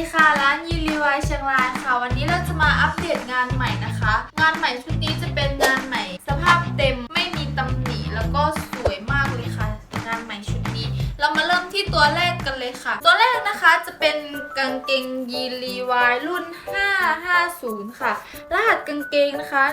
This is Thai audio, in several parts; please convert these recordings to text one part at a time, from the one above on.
ดีค่ะ ร้านยีรีวายเชียงรายค่ะ วันนี้เราจะมาอัปเดตงานใหม่นะคะ งานใหม่ชุดนี้จะเป็นงานใหม่ สภาพเต็มไม่มีตำหนิแล้วก็สวยมากเลยค่ะ งานใหม่ชุดนี้ เรามาเริ่มที่ตัวแรก กันเลยค่ะ ตัวแรกนะคะจะเป็นกางเกงยีรีวายรุ่น 550 ค่ะ รหัสกางเกงนะคะ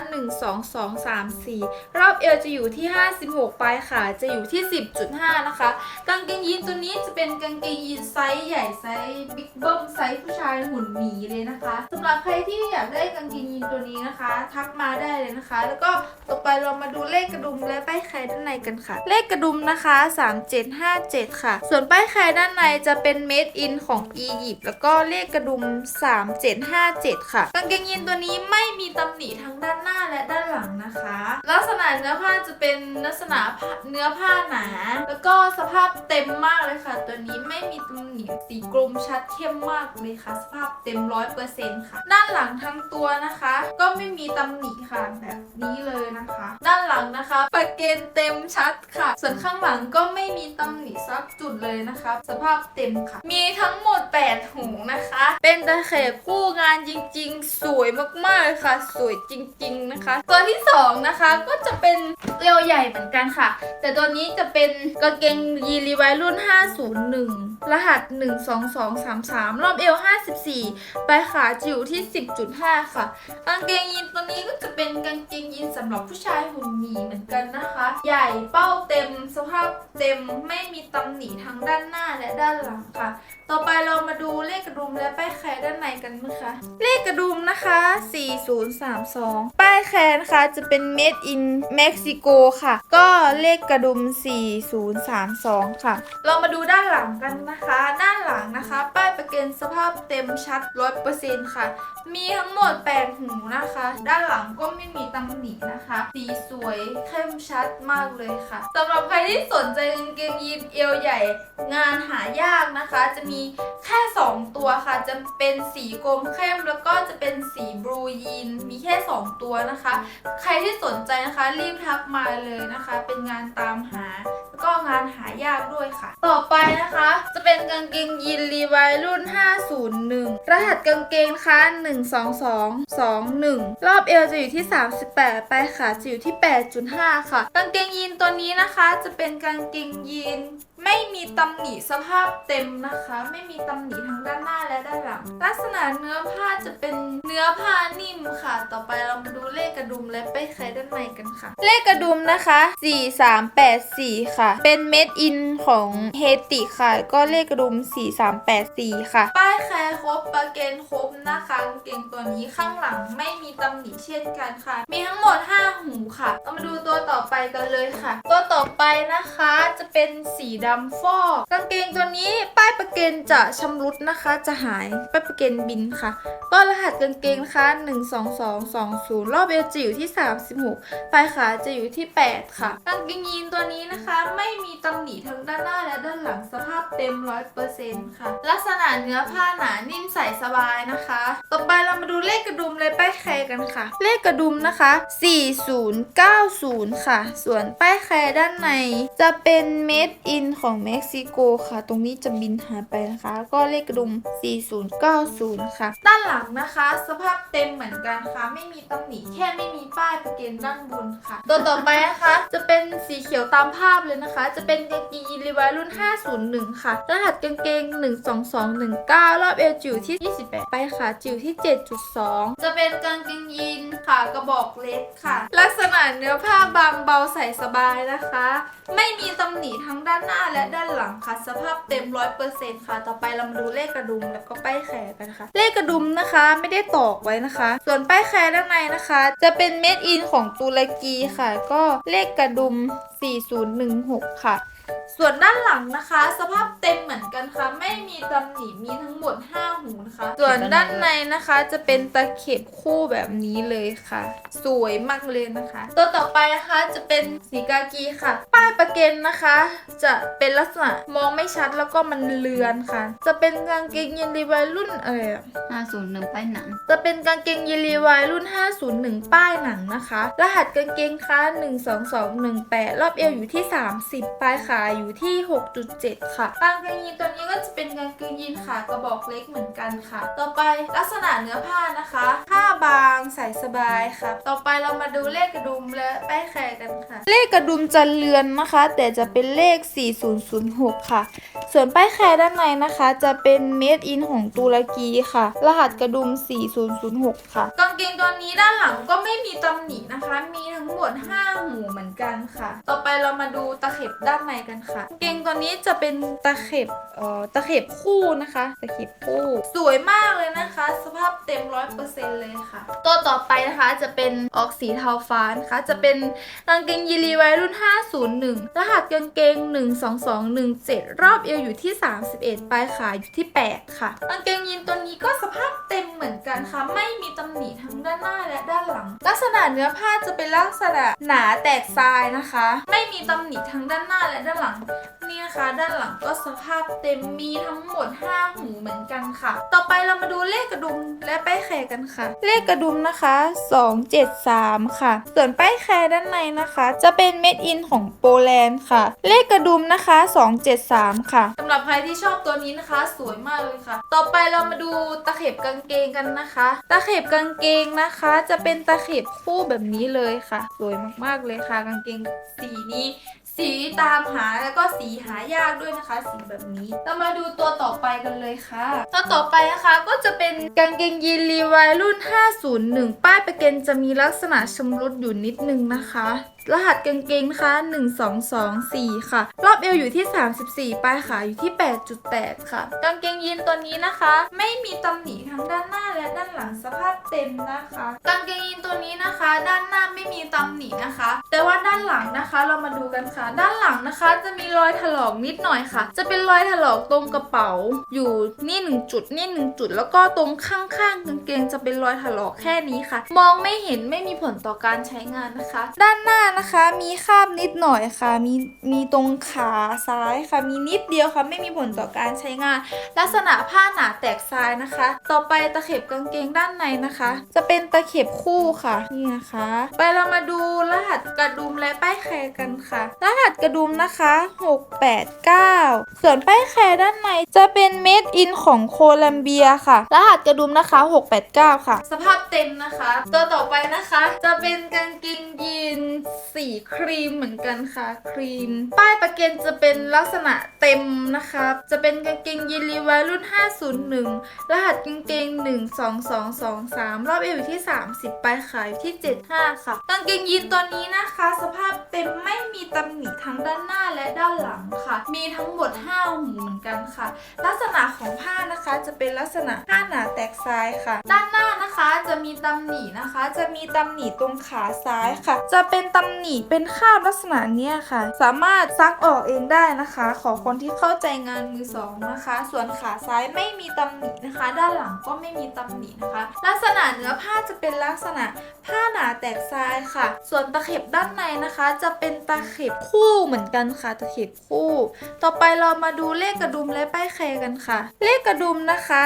12234 รอบเอวจะอยู่ที่ 56 ปลายขาจะอยู่ที่ 10.5 นะคะ กางเกงยีนตัวนี้จะเป็นกางเกงยีนไซส์ใหญ่ไซส์บิ๊กเบิ้มไซส์ผู้ชายหุ่นหมีเลยนะคะสำหรับใครที่อยากได้กางเกงยีนตัวนี้นะคะ ทักมาได้เลยนะคะ แล้วก็ต่อไปเรามาดูเลขกระดุมและป้ายแขนด้านในกันค่ะ เลขกระดุมนะคะ 3757 ค่ะ ส่วนป้ายแขนด้านในจะเป็น made in ของอียิปต์แล้วก็เลขกระดุม 3757 ค่ะ กางเกงยีนตัวนี้ไม่มีตำหนิทั้งด้านหน้าและด้านหลังนะคะ ลักษณะเนื้อผ้าจะเป็นลักษณะเนื้อผ้าหนา แล้วก็สภาพเต็มมากเลยค่ะ ตัวนี้ไม่มีตำหนิสีกลมชัดเข้มมากเลยค่ะ สภาพเต็มร้อยเปอร์เซ็นต์ค่ะ ด้านหลังทั้งตัวนะคะ ก็ไม่มีตำหนิค่ะแบบนี้เลยนะคะ ด้านหลังนะคะประเกนเต็มชัดค่ะ ส่วนข้างหลังก็ไม่มีตำหนิสักจุดเลยนะคะ สภาพเต็มค่ะ มีทั้งหมด 8 หูนะคะ เป็นตะเข็บคู่งานจริงๆ สวยมากๆค่ะ สวยจริง ๆนะคะ ตัวที่สองนะคะก็จะเป็นเอวใหญ่เหมือนกันค่ะ แต่ตัวนี้จะเป็นกางเกงยีรีไวรุ่น 501 รหัส 12233 รอบเอว 54ปลายขาจะอยู่ที่ 10.5 ค่ะ กางเกงยีนตัวนี้ก็จะเป็นกางเกงยีนสำหรับผู้ชายหุ่นหมีเหมือนกันนะคะ ใหญ่เป้าเต็มสภาพเต็มไม่มีตำหนิทั้งด้านหน้าและด้านานหลังค่ะ ต่อไปเรามาดูเลขกระดุมและป้ายแขนด้านในกันนะคะเลขกระดุมนะคะ 4032 ป้ายแขนค่ะจะเป็น made in Mexico ค่ะ ก็เลขกระดุม 4032 ค่ะ เรามาดูด้านหลังกันนะคะ ด้านหลังนะคะ ป้ายประกันสภาพเต็มชัด 100%ค่ะ มีทั้งหมด8หูนะคะ ด้านหลังก็ไม่มีตำหนินะคะ สีสวยเข้มชัดมากเลยค่ะสำหรับใครที่สนใจกางเกงยีนเอวใหญ่ งานหายากนะคะ จะมีแค่ 2 ตัวค่ะ จะเป็นสีกรมเข้มแล้วก็จะเป็นสีบลูยีนมีแค่ 2 ตัวนะคะ ใครที่สนใจนะคะรีบทักมาเลยนะคะ เป็นงานตามหา ก็งานหายากด้วยค่ะ ต่อไปนะคะ จะเป็นกางเกงยีนรีไวรุ่น 501 รหัสกางเกงนะคะ12221 รอบเอวจะอยู่ที่ 38ปลายขาจะอยู่ที่ 8.5 ค่ะ กางเกงยีนตัวนี้นะคะ จะเป็นกางเกงยีน ไม่มีตำหนิสภาพเต็มนะคะ ไม่มีตำหนิทั้งด้านหน้าและด้านหลัง ลักษณะเนื้อผ้าจะเป็นเนื้อผ้านิ่มค่ะ ต่อไปเรามาดูเลขกระดุมและป้ายแขด้านในกันค่ะ เลขกระดุมนะคะ 4384 ค่ะ เป็นเม็ดอินของเฮติค่ะ ก็เลขกระดุม 4384 ค่ะ ป้ายแคร์ครบประเกนครบนะคะกางเกงตัวนี้ข้างหลังไม่มีตำหนิเช่นกันค่ะ มีทั้งหมด 5 หูค่ะเรามาดูตัวต่อไปกันเลยค่ะ ตัวต่อไปนะคะจะเป็นสีดำฟอกกางเกงตัวนี้ป้ายประเกนจะชำรุดนะคะ จะหายป้ายประเกนบินค่ะ ก็รหัสกางเกงนะคะ12220รอบเอวจะอยู่ที่ 36 ปลายขาจะอยู่ที่ 8 ค่ะกางเกงยีนตัวนี้นะคะ ไม่มีตำหนิทั้งด้านหน้าและด้านหลังสภาพเต็ม 100%ค่ะ ลักษณะเนื้อผ้าหนานิ่มใส่สบายนะคะ ต่อไปเรามาดูเลขกระดุมเลยป้ายแคร์กันค่ะ เลขกระดุมนะคะ 4090 ค่ะ ส่วนป้ายแคร์ด้านในจะเป็น made in ของเม็กซิโกค่ะ ตรงนี้จะบินหายไปนะคะ ก็เลขกระดุม 4090 ค่ะ ด้านหลังนะคะ สภาพเต็มเหมือนกันค่ะ ไม่มีตำหนิแค่ไม่มีป้ายประเกนด้านบนค่ะ ตัวต่อไปนะคะจะเป็นสีเขียวตามภาพเลยนะคะ จะเป็นกางเกงยีนรีไวายรุ่น 501 ค่ะ รหัสกางเกง 12219 รอบเอวจิ๋วที่ 28 ไปขาจิ๋วที่ 7.2 จะเป็นกางเกงยีนขากระบอกเล็กค่ะ ลักษณะเนื้อผ้าบางเบาใส่สบายนะคะ ไม่มีตำหนิทั้งด้านหน้าและด้านหลังค่ะ สภาพเต็มร้อยเปอร์เซ็นต์ค่ะ ต่อไปเรามาดูเลขกระดุมแล้วก็ป้ายแขนกันค่ะ เลขกระดุมนะคะไม่ได้ตอกไว้นะคะ ส่วนป้ายแขนด้านในนะคะ จะเป็นเม็ดอินของตุรกีค่ะ ก็เลขกระดุม 4016 ค่ะ ส่วนด้านหลังนะคะ สภาพเต็มเหมือนกันค่ะ ไม่มีตำหนิมีทั้งหมด 5 หูนะคะ ส่วนด้านในนะคะจะเป็นตะเข็บคู่แบบนี้เลยค่ะ สวยมากเลยนะคะ ตัวต่อไปนะคะจะเป็นสีกากีค่ะ ป้ายประเกนนะคะ จะเป็นลักษณะมองไม่ชัดแล้วก็มันเลือนค่ะ จะเป็นกางเกงยีนรีไวายรุ่นอะไรอะ501ป้ายหนัง จะเป็นกางเกงยีรีวายรุ่น 501 ป้ายหนังนะคะ รหัสกางเกงค้า12218 รอบเอวอยู่ที่ 30ปลายขาอยู่ที่ 6.7 ค่ะกางเกงยีนตัวนี้ก็จะเป็นกางเกงยีนขากระบอกเล็กเหมือนกันค่ะ ต่อไปลักษณะเนื้อผ้านะคะผ้าบาง ใส่สบายค่ะต่อไปเรามาดูเลขกระดุมและป้ายแขกกันค่ะ เลขกระดุมจะเลือนนะคะ แต่จะเป็นเลข 4006 ค่ะ ส่วนป้ายแคร์ด้านในนะคะ จะเป็น made in ของตุรกีค่ะ รหัสกระดุม 4006 ค่ะ กางเกงตัวนี้ด้านหลังก็ไม่มีตำหนินะคะ มีทั้งหมด 5 หูเหมือนกันค่ะ ต่อไปเรามาดูตะเข็บด้านในกันค่ะกางเกงตัวนี้จะเป็นตะเข็บเอ่อตะเข็บคู่นะคะ ตะเข็บคู่ สวยมากเลยนะคะ สภาพเต็ม100%เลยค่ะ ตัวต่อไปนะคะจะเป็นออกสีเทาฟ้านะคะจะเป็นกางเกงยีรีไวรุ่น 501 รหัสกางเกง 12217 รอบเอวอยู่ที่ 31 ปลายขาอยู่ที่ 8 ค่ะกางเกงยีนตัวนี้ก็สภาพเต็มเหมือนกันค่ะ ไม่มีตำหนิทั้งด้านหน้าและด้านหลัง ลักษณะเนื้อผ้าจะเป็นลักษณะหนาแตกทรายนะคะ ไม่มีตำหนิทั้งด้านหน้าและด้านหลัง นี่นะคะ ด้านหลังก็สภาพเต็มมีทั้งหมด 5 หูเหมือนกันค่ะ ต่อไปเรามาดูเลขกระดุมและป้ายแคร์กันค่ะ เลขกระดุมนะคะ 273 ค่ะ ส่วนป้ายแคร์ด้านในนะคะ จะเป็นเม็ดอินของโปแลนด์ค่ะ เลขกระดุมนะคะ 273 ค่ะสำหรับใครที่ชอบตัวนี้นะคะ สวยมากเลยค่ะ ต่อไปเรามาดูตะเข็บกางเกงกันนะคะ ตะเข็บกางเกงนะคะ จะเป็นตะเข็บคู่แบบนี้เลยค่ะ สวยมากๆเลยค่ะ กางเกงสีนี้ สีตามหาแล้วก็สีหายากด้วยนะคะ สีแบบนี้ เรามาดูตัวต่อไปกันเลยค่ะ ตัวต่อไปนะคะก็จะเป็นกางเกงยีนรีไวายรุ่น 501 ป้ายประเกนจะมีลักษณะชำรุดอยู่นิดนึงนะคะ รหัสกางเกงนะคะ 1224 ค่ะ รอบเอวอยู่ที่ 34 ปลายขาอยู่ที่ 8.8 ค่ะ กางเกงยีนตัวนี้นะคะ ไม่มีตำหนิทั้งด้านหน้าและด้านหลังสภาพเต็มนะคะ กางเกงยีนตัวนี้นะคะ ด้านหน้าไม่มีตำหนินะคะ แต่ว่าด้านหลังนะคะเรามาดูกันค่ะ ด้านหลังนะคะ จะมีรอยถลอกนิดหน่อยค่ะ จะเป็นรอยถลอกตรงกระเป๋า อยู่นี่หนึ่งจุดนี่หนึ่งจุด แล้วก็ตรงข้างๆกางเกงจะเป็นรอยถลอกแค่นี้ค่ะ มองไม่เห็นไม่มีผลต่อการใช้งานนะคะ ด้านหน้านะคะ มีคราบนิดหน่อยค่ะ มีมีตรงขาซ้ายค่ะ มีนิดเดียวค่ะ ไม่มีผลต่อการใช้งาน ลักษณะผ้าหนาแตกทรายนะคะ ต่อไปตะเข็บกางเกงด้านในนะคะ จะเป็นตะเข็บคู่ค่ะนี่นะคะ ไปเรามาดูรหัสกระดุมและป้ายแคร์กันค่ะ รหัสกระดุมนะคะ 689 ส่วนป้ายแคร์ด้านในจะเป็นเมดอินของโคลัมเบียค่ะ รหัสกระดุมนะคะ 689 ค่ะ สภาพเต็มนะคะ ตัวต่อไปนะคะ จะเป็นกางเกง ครีมเหมือนกันค่ะครีม ป้ายประเกนจะเป็นลักษณะเต็มนะคะจะเป็นกางเกงยีนรีไวรุ่น 501 รหัสกางเกง 12223 รอบเอวอยู่ที่ 30ปลายขายที่ 75 ค่ะ กางเกงยีนตัวนี้นะคะ สภาพเต็มไม่มีตำหนิทั้งด้านหน้าและด้านหลังค่ะ มีทั้งหมด 5 หูเหมือนกันค่ะ ลักษณะของผ้านะคะจะเป็นลักษณะผ้าหนาแตกทรายค่ะ ด้านหน้านะคะจะมีตำหนินะคะ จะมีตำหนิตรงขาซ้ายค่ะ จะเป็นตำหนิเป็นคราบลักษณะนี้ค่ะ สามารถซักออกเองได้นะคะ ขอคนที่เข้าใจงานมือสองนะคะ ส่วนขาซ้ายไม่มีตำหนินะคะ ด้านหลังก็ไม่มีตำหนินะคะ ลักษณะเนื้อผ้าจะเป็นลักษณะผ้าหนาแตกทรายค่ะ ส่วนตะเข็บด้านในนะคะ จะเป็นตะเข็บคู่เหมือนกันค่ะตะเข็บคู่ ต่อไปเรามาดูเลขกระดุมและป้ายแครกันค่ะ เลขกระดุมนะคะ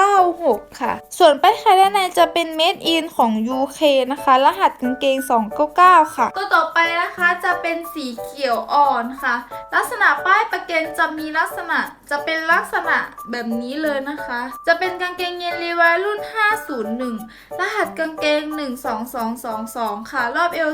296 ค่ะ ส่วนป้ายแครด้านในจะเป็น made in ของ UK นะคะ รหัสกางเกง 299 ค่ะตัวต่อไปนะคะจะเป็นสีเขียวอ่อนค่ะ ลักษณะป้ายประเกนจะมีลักษณะจะเป็นลักษณะแบบนี้เลยนะคะ จะเป็นกางเกงเยนรีไวรุ่น 501 รหัสกางเกง 12222 ค่ะ รอบเอว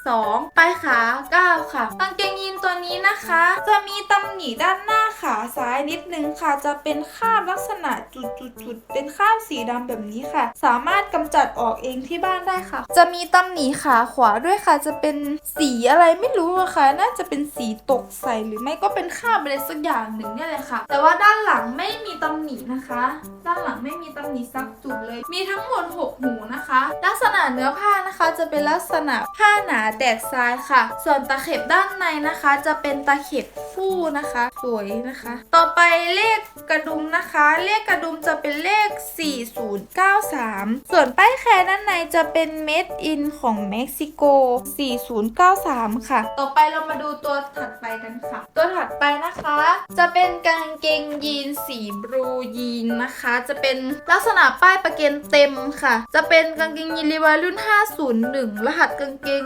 42 ปลายขา 9 ค่ะ กางเกงยีนตัวนี้นะคะ จะมีตำหนิด้านหน้าขาซ้ายนิดนึงค่ะ จะเป็นคราบลักษณะจุดๆๆเป็นคราบสีดำแบบนี้ค่ะ สามารถกำจัดออกเองที่บ้านได้ค่ะ จะมีตำหนิขาขวาด้วยค่ะจะเป็นสีอะไรไม่รู้อะค่ะน่าจะเป็นสีตกใสหรือไม่ก็เป็นคราบอะไรสักอย่างหนึ่งเนี่ยแหละค่ะ แต่ว่าด้านหลังไม่มีตำหนินะคะ ด้านหลังไม่มีตำหนิสักจุดเลย มีทั้งหมด6หูนะคะ ลักษณะเนื้อผ้านะคะจะเป็นลักษณะผ้าหนาแตกทรายค่ะ ส่วนตะเข็บด้านในนะคะ จะเป็นตะเข็บคู่นะคะ สวยนะคะ ต่อไปเลขกระดุมนะคะ เลขกระดุมจะเป็นเลข 4093 ส่วนป้ายแคร์ด้านในจะเป็นเม็ดอินของเม็กซิโก4093 ค่ะ ต่อไปเรามาดูตัวถัดไปกันค่ะ ตัวถัดไปนะคะ จะเป็นกางเกงยีนสีบลูยีนนะคะ จะเป็นลักษณะป้ายประเกันเต็มค่ะ จะเป็นกางเกงยีนรีวายรุ่น 501 รหัสกางเกง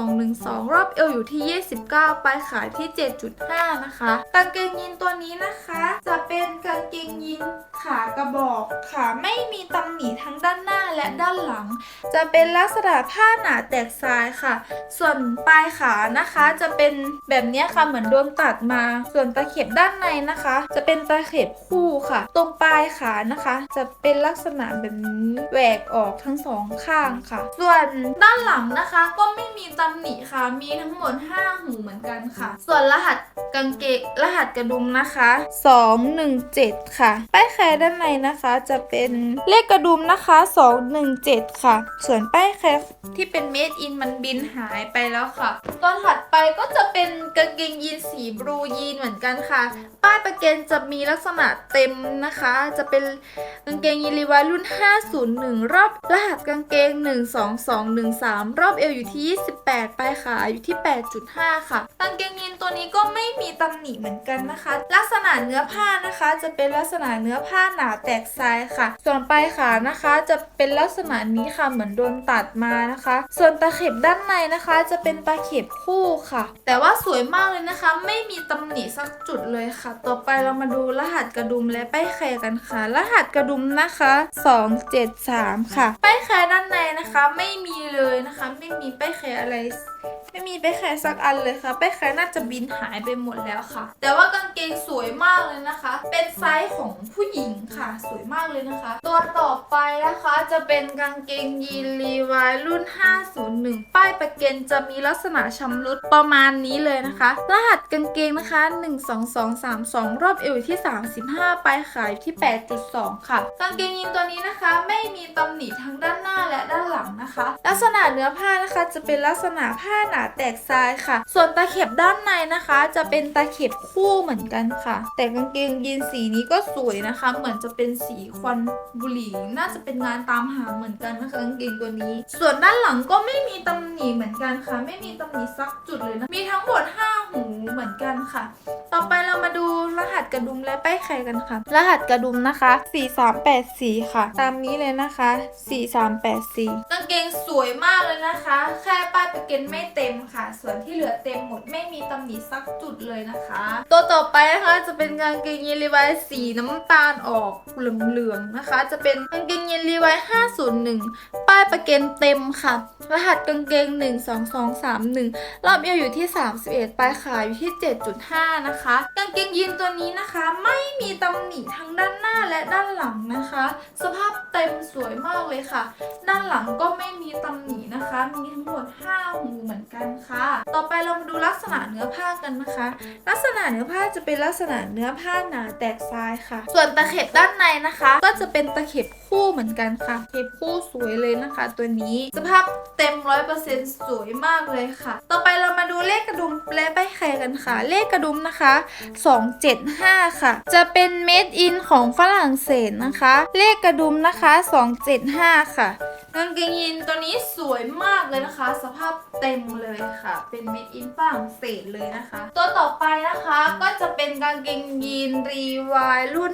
12212 รอบเอวอยู่ที่ 29 ปลายขายที่ 7.5 นะคะ กางเกงยีนตัวนี้นะคะ จะเป็นกางเกงยีนขากระบอกค่ะ ไม่มีตำหนิทั้งด้านหน้าและด้านหลัง จะเป็นลักษณะผ้าหนาแตกทรายค่ะส่วนปลายขานะคะจะเป็นแบบนี้ค่ะเหมือนโดนตัดมา ส่วนตะเข็บด้านในนะคะ จะเป็นตะเข็บคู่ค่ะ ตรงปลายขานะคะ จะเป็นลักษณะแบบนี้แหวกออกทั้งสองข้างค่ะ ส่วนด้านหลังนะคะก็ไม่มีตำหนิค่ะ มีทั้งหมด 5 หูเหมือนกันค่ะ ส่วนรหัสกางเกงรหัสกระดุมนะคะ 217 ค่ะ ป้ายแคร์ด้านในนะคะจะเป็นเลขกระดุมนะคะ 217 ค่ะ ส่วนป้ายแคร์ที่เป็นเมดอินมันบินหายไปแล้วค่ะ ตัวถัดไปก็จะเป็นกางเกงยีนสีบลูยีนเหมือนกันค่ะ ป้ายประเกนจะมีลักษณะเต็มนะคะ จะเป็นกางเกงยีนรีวายรุ่น 501 รอบรหัสกางเกง 12213 รอบเอวอยู่ที่ 28 ปลายขาอยู่ที่ 8.5 ค่ะ กางเกงยีนตัวนี้ก็ไม่มีตำหนิเหมือนกันนะคะ ลักษณะเนื้อผ้านะคะ จะเป็นลักษณะเนื้อผ้าหนาแตกทรายค่ะ ส่วนปลายขานะคะ จะเป็นลักษณะนี้ค่ะเหมือนโดนตัดมานะคะ ส่วนตะเข็บด้านในนะคะ จะเป็นตะเข็บคู่ค่ะ แต่ว่าสวยมากเลยนะคะ ไม่มีตำหนิสักจุดเลยค่ะ ต่อไปเรามาดูรหัสกระดุมและป้ายแครกันค่ะ รหัสกระดุมนะคะ 273 ค่ะ ป้ายแครด้านในนะคะ ไม่มีเลยนะคะ ไม่มีป้ายแครอะไรไม่มีป้ายแครสักอันเลยค่ะป้ายแครน่าจะบินหายไปหมดแล้วค่ะ แต่ว่ากางเกงสวยมากเลยนะคะ เป็นไซส์ของผู้หญิงค่ะ สวยมากเลยนะคะ ตัวต่อไปนะคะจะเป็นกางเกงยีนลีวายรุ่น 501 ป้ายประเกนจะมีลักษณะชำรุดประมาณนี้เลยนะคะ รหัสกางเกงนะคะ 12232 รอบเอวอยู่ที่ 35ปลายขายที่ 8.2 ค่ะ กางเกงยีนตัวนี้นะคะ ไม่มีตำหนิทั้งด้านหน้าและด้านหลังนะคะ ลักษณะเนื้อผ้านะคะจะเป็นลักษณะผ้าหนาแตกทรายค่ะ ส่วนตะเข็บด้านในนะคะ จะเป็นตะเข็บคู่เหมือนกันค่ะ แต่กางเกงยีนสีนี้ก็สวยนะคะ เหมือนจะเป็นสีควันบุหรี่น่าจะเป็นงานตามหาเหมือนกันนะคะกางเกงตัวนี้ ส่วนด้านหลังก็ไม่มีตำหนิเหมือนกันค่ะ ไม่มีตำหนิสักจุดเลยนะ มีทั้งหมด 5 หูเหมือนกันค่ะ ต่อไปเรามาดูรหัสกระดุมและป้ายแคร์กันค่ะ รหัสกระดุมนะคะ 4384 ค่ะ ตามนี้เลยนะคะ 4384กางเกงสวยมากเลยนะคะ แค่ป้ายประเกนไม่เต็มค่ะ ส่วนที่เหลือเต็มหมดไม่มีตำหนิสักจุดเลยนะคะ ตัวต่อไปนะคะจะเป็นกางเกงยีนรีวายสีน้ำตาลออกเหลืองๆนะคะ จะเป็นกางเกงยีนรีวาย501 ป้ายประเกนเต็มค่ะ รหัสกางเกง12231 รอบเอวอยู่ที่ 31 ปลายขาอยู่ที่ 7.5 นะคะ กางเกงยีนตัวนี้นะคะ ไม่มีตำหนิทั้งด้านหน้าและด้านหลังนะคะ สภาพเต็มสวยมากเลยค่ะ ด้านหลังก็ไม่มีตำหนินะคะ มีทั้งหมด 5 หูเหมือนกันค่ะ ต่อไปเรามาดูลักษณะเนื้อผ้ากันนะคะ ลักษณะเนื้อผ้าจะเป็นลักษณะเนื้อผ้าหนาแตกทรายค่ะ ส่วนตะเข็บด้านในนะคะ ก็จะเป็นตะเข็บคู่เหมือนกันค่ะ เข็บคู่สวยเลยนะคะ ตัวนี้ สภาพเต็ม100%สวยมากเลยค่ะ ต่อไปเรามาดูเลขกระดุมและใบแครกันค่ะ เลขกระดุมนะคะ 275 ค่ะ จะเป็นเมดอินของฝรั่งเศสนะคะ เลขกระดุมนะคะ 275 ค่ะ กางเกงยีนตัวนี้สวยมากเลยนะคะ สภาพเต็มเลยค่ะ เป็นเมดอินฝรั่งเศสเลยนะคะ ตัวต่อไปนะคะก็จะเป็นกางเกงยีนรีวายรุ่น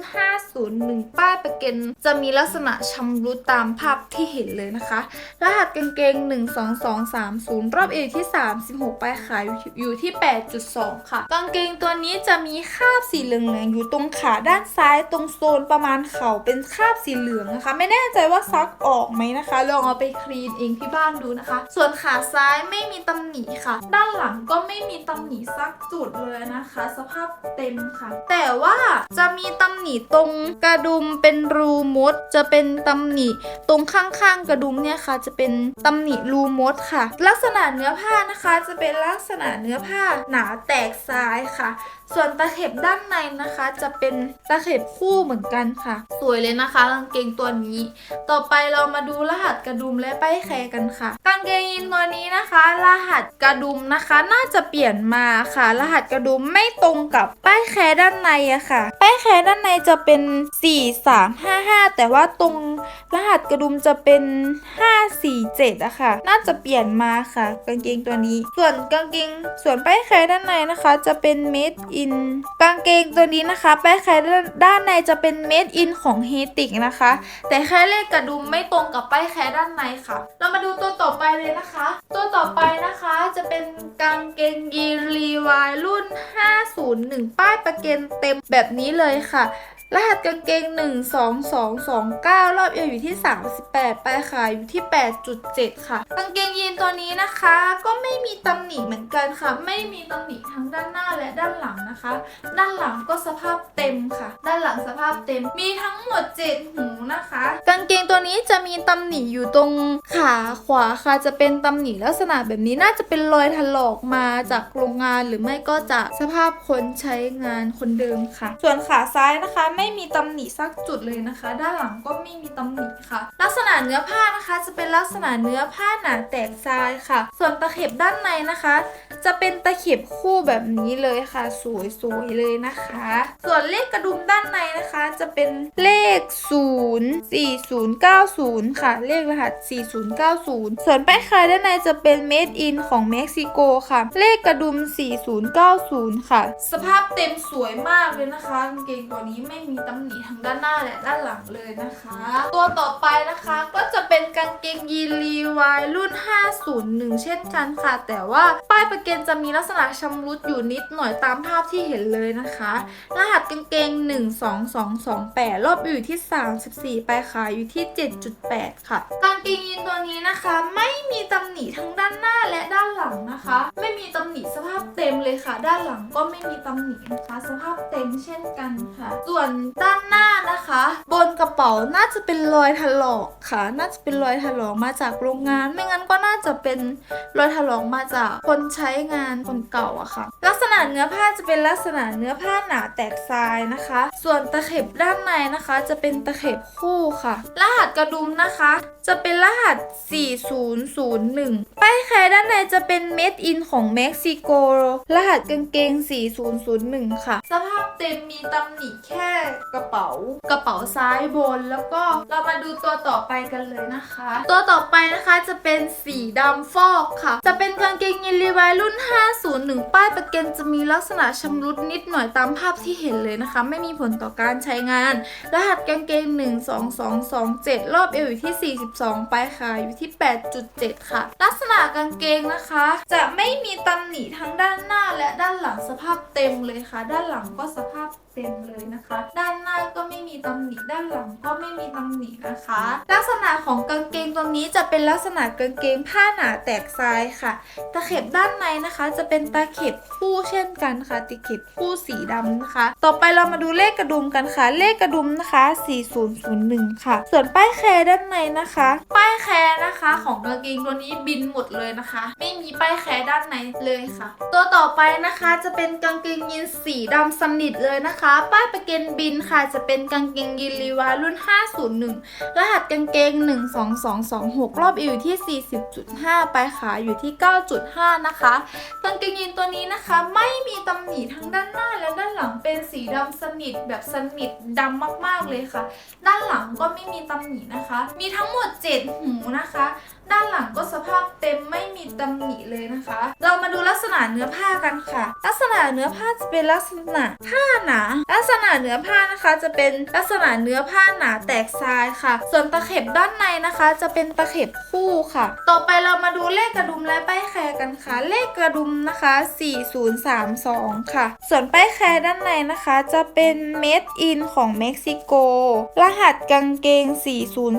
501 ป้ายประเกนจะมีลักษณะชำรุดตามภาพที่เห็นเลยนะคะ รหัสกางเกง 12230 รอบเอวที่ 36ปลายขายอยู่ที่ 8.2 ค่ะ กางเกงตัวนี้จะมีคราบสีเหลืองๆอยู่ตรงขาด้านซ้ายตรงโซนประมาณเข่าเป็นคราบสีเหลืองนะคะ ไม่แน่ใจว่าซักออกไหมนะคะลองเอาไปคลีนเองที่บ้านดูนะคะ ส่วนขาซ้ายไม่มีตำหนิค่ะ ด้านหลังก็ไม่มีตำหนิสักจุดเลยนะคะ สภาพเต็มค่ะ แต่ว่าจะมีตำหนิตรงกระดุมเป็นรูมด จะเป็นตำหนิตรงข้างๆกระดุมเนี่ยค่ะ จะเป็นตำหนิรูมดค่ะ ลักษณะเนื้อผ้านะคะ จะเป็นลักษณะเนื้อผ้าหนาแตกซ้ายค่ะส่วนตะเข็บด้านในนะคะ จะเป็นตะเข็บคู่เหมือนกันค่ะ สวยเลยนะคะกางเกงตัวนี้ ต่อไปเรามาดูรหัสกระดุมและป้ายแคร์กันค่ะ กางเกงยีนตัวนี้นะคะ รหัสกระดุมนะคะ น่าจะเปลี่ยนมาค่ะ รหัสกระดุมไม่ตรงกับป้ายแคร์ด้านในอะค่ะ ป้ายแคร์ด้านในจะเป็น 4355 แต่ว่าตรงรหัสกระดุมจะเป็น 547อะค่ะ น่าจะเปลี่ยนมาค่ะ กางเกงตัวนี้ ส่วนกางเกงส่วนป้ายแคร์ด้านในนะคะ จะเป็น made in กางเกงตัวนี้นะคะ ป้ายแคร์ด้านในจะเป็น made in ของเฮติกนะคะ แต่แค่เลขกระดุมไม่ตรงกับป้ายแคร์ด้านในค่ะ เรามาดูตัวต่อไปเลยนะคะ ตัวต่อไปนะคะจะเป็นกางเกงยีนรีวายรุ่น 501 ป้ายประเกนเต็มแบบนี้เลยค่ะ รหัสกางเกง 1 2 2 2 9 รอบเอวอยู่ที่ 38 ปลายขาอยู่ที่ 8.7 ค่ะ กางเกงยีนตัวนี้นะคะ ก็ไม่มีตำหนิเหมือนกันค่ะ ไม่มีตำหนิทั้งด้านหน้าและด้านหลังนะคะ ด้านหลังก็สภาพเต็มค่ะ ด้านหลังสภาพเต็ม มีทั้งหมด 7 หูนะคะ กางเกงตัวนี้จะมีตำหนิอยู่ตรงขาขวาค่ะ จะเป็นตำหนิลักษณะแบบนี้น่าจะเป็นรอยถลอกมาจากโรงงานหรือไม่ก็จากสภาพคนใช้งานคนเดิมค่ะ ส่วนขาซ้ายนะคะไม่ไม่มีตำหนิสักจุดเลยนะคะ ด้านหลังก็ไม่มีตำหนิค่ะ ลักษณะเนื้อผ้านะคะจะเป็นลักษณะเนื้อผ้าหนาแตกทรายค่ะ ส่วนตะเข็บด้านในนะคะ จะเป็นตะเข็บคู่แบบนี้เลยค่ะ สวยๆเลยนะคะ ส่วนเลขกระดุมด้านในนะคะจะเป็นเลข 0 4090 ค่ะ เลขรหัส 4090 ส่วนป้ายคายด้านในจะเป็น made in ของเม็กซิโกค่ะ เลขกระดุม 4090 ค่ะ สภาพเต็มสวยมากเลยนะคะกางเกงตัวนี้ไม่มีตำหนิทั้งด้านหน้าและด้านหลังเลยนะคะ ตัวต่อไปนะคะก็จะเป็นกางเกงยีนรีวายรุ่น 501 เช่นกันค่ะ แต่ว่าป้ายประเกนจะมีลักษณะชำรุดอยู่นิดหน่อยตามภาพที่เห็นเลยนะคะ รหัสกางเกง 12228 รอบอยู่ที่ 34ปลายขาอยู่ที่ 7.8 ค่ะ กางเกงยีนตัวนี้นะคะ ไม่มีตำหนิทั้งด้านหน้าและด้านหลังนะคะ ไม่มีตำหนิสภาพเต็มเลยค่ะ ด้านหลังก็ไม่มีตำหนินะคะ สภาพเต็มเช่นกันค่ะ ส่วนด้านหน้านะคะ บนกระเป๋าน่าจะเป็นรอยถลอกค่ะ น่าจะเป็นรอยถลอกมาจากโรงงาน ไม่งั้นก็น่าจะเป็นรอยถลอกมาจากคนใช้งานคนเก่าอะค่ะ ลักษณะเนื้อผ้าจะเป็นลักษณะเนื้อผ้าหนาแตกทรายนะคะ ส่วนตะเข็บด้านในนะคะ จะเป็นตะเข็บคู่ค่ะ รหัสกระดุมนะคะ จะเป็นรหัส 4001 ป้ายแคร์ด้านในจะเป็น made in ของเม็กซิโก รหัสกางเกง 4001 ค่ะ สภาพเต็มมีตำหนิแค่กระเป๋ากระเป๋าซ้ายบน แล้วก็เรามาดูตัวต่อไปกันเลยนะคะ ตัวต่อไปนะคะจะเป็นสีดำฟอกค่ะ จะเป็นกางเกงยีนรีวายรุ่น 501 ป้ายประเกนจะมีลักษณะชำรุดนิดหน่อยตามภาพที่เห็นเลยนะคะ ไม่มีผลต่อการใช้งาน รหัสกางเกง 12227 รอบเอวอยู่ที่ 42ปลายขาอยู่ที่ 8.7 ค่ะ ลักษณะกางเกงนะคะ จะไม่มีตำหนิทั้งด้านหน้าและด้านหลังสภาพเต็มเลยค่ะ ด้านหลังก็สภาพ เต็มเลยนะคะ ด้านหน้าก็ไม่มีตำหนิด้านหลังก็ไม่มีตำหนินะคะ ลักษณะของกางเกงตัวนี้จะเป็นลักษณะกางเกงผ้าหนาแตกทรายค่ะ ตะเข็บด้านในนะคะ จะเป็นตะเข็บคู่เช่นกันค่ะตะเข็บคู่สีดำนะคะ ต่อไปเรามาดูเลขกระดุมกันค่ะ เลขกระดุมนะคะ 4001 ค่ะ ส่วนป้ายแคร์ด้านในนะคะ ป้ายแคร์นะคะของกางเกงตัวนี้บินหมดเลยนะคะ ไม่มีป้ายแคร์ด้านในเลยค่ะ ตัวต่อไปนะคะจะเป็นกางเกงยีนสีดำสนิทเลยนะคะป้ายประเกนบินค่ะ จะเป็นกางเกงยีนรีวารุ่น 501 รหัสกางเกง 12226 รอบเอวอยู่ที่ 40.5 ปลายขาอยู่ที่ 9.5 นะคะ กางเกงยีนตัวนี้นะคะ ไม่มีตำหนิทั้งด้านหน้าและด้านหลังเป็นสีดำสนิทแบบสนิทดำมากๆเลยค่ะ ด้านหลังก็ไม่มีตำหนินะคะ มีทั้งหมด 7 หูนะคะ ด้านหลังก็สภาพเต็มไม่มีตำหนิเลยนะคะ เรามาดูลักษณะเนื้อผ้ากันค่ะ ลักษณะเนื้อผ้าจะเป็นลักษณะผ้าหนา ลักษณะเนื้อผ้านะคะ จะเป็นลักษณะเนื้อผ้าหนาแตกทรายค่ะ ส่วนตะเข็บด้านในนะคะ จะเป็นตะเข็บคู่ค่ะ ต่อไปเรามาดูเลขกระดุมและป้ายแคร์กันค่ะ เลขกระดุมนะคะ 4032 ค่ะ ส่วนป้ายแคร์ด้านในนะคะ จะเป็น made in ของเม็กซิโก รหัสกางเกง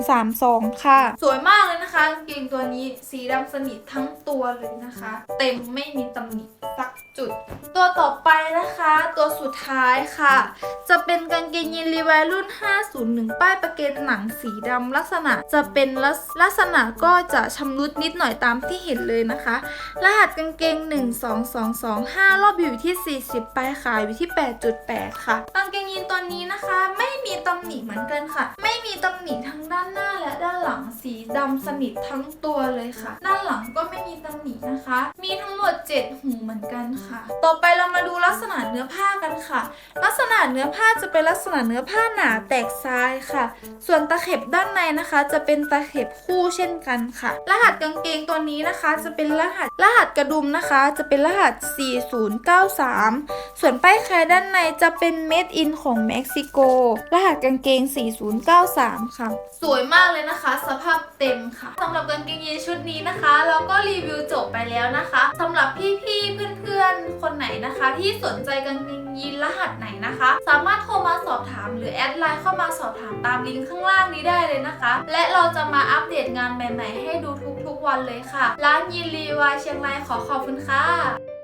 4032 ค่ะ สวยมากเลยนะคะกางเกงตัวนี้สีดำสนิททั้งตัวเลยนะคะ เต็มไม่มีตำหนิสักจุด ตัวต่อไปนะคะ ตัวสุดท้ายค่ะ จะเป็นกางเกงยีนรีวายรุ่น 501 ป้ายประเกนหนังสีดำลักษณะจะเป็นลักษลักษณะก็จะชำรุดนิดหน่อยตามที่เห็นเลยนะคะ รหัสกางเกง 12225 รอบอยู่ที่ 40 ปลายขายอยู่ที่ 8.8 ค่ะกางเกงยีนตัวนี้นะคะ ไม่มีตำหนิเหมือนกันค่ะ ไม่มีตำหนิทั้งด้านหน้าและด้านหลังสีดำสนิททั้งตัวเลยค่ะ ด้านหลังก็ไม่มีตำหนินะคะ มีทั้งหมด 7 หูเหมือนกันค่ะ ต่อไปเรามาดูลักษณะเนื้อผ้ากันค่ะ ลักษณะเนื้อผ้าจะเป็นลักษณะเนื้อผ้าหนาแตกทรายค่ะ ส่วนตะเข็บด้านในนะคะ จะเป็นตะเข็บคู่เช่นกันค่ะ รหัสกางเกงตัวนี้นะคะ จะเป็นรหัสรหัสกระดุมนะคะ จะเป็นรหัส 4093 ส่วนป้ายแคร์ด้านในจะเป็น Made in ของเม็กซิโก รหัสกางเกง 4093 ค่ะ สวยมากเลยนะคะ สภาพเต็มค่ะสำหรับกางเกงยีนชุดนี้นะคะเราก็รีวิวจบไปแล้วนะคะสำหรับพี่ๆเพื่อนๆ คนไหนนะคะ ที่สนใจกางเกงยีนรหัสไหนนะคะ สามารถโทรมาสอบถามหรือแอดไลน์เข้ามาสอบถามตามลิงก์ข้างล่างนี้ได้เลยนะคะ และเราจะมาอัปเดตงานใหม่ ๆ ให้ดูทุกๆวันเลยค่ะ ร้านยีนรีวายเชียงรายขอขอบคุณค่ะ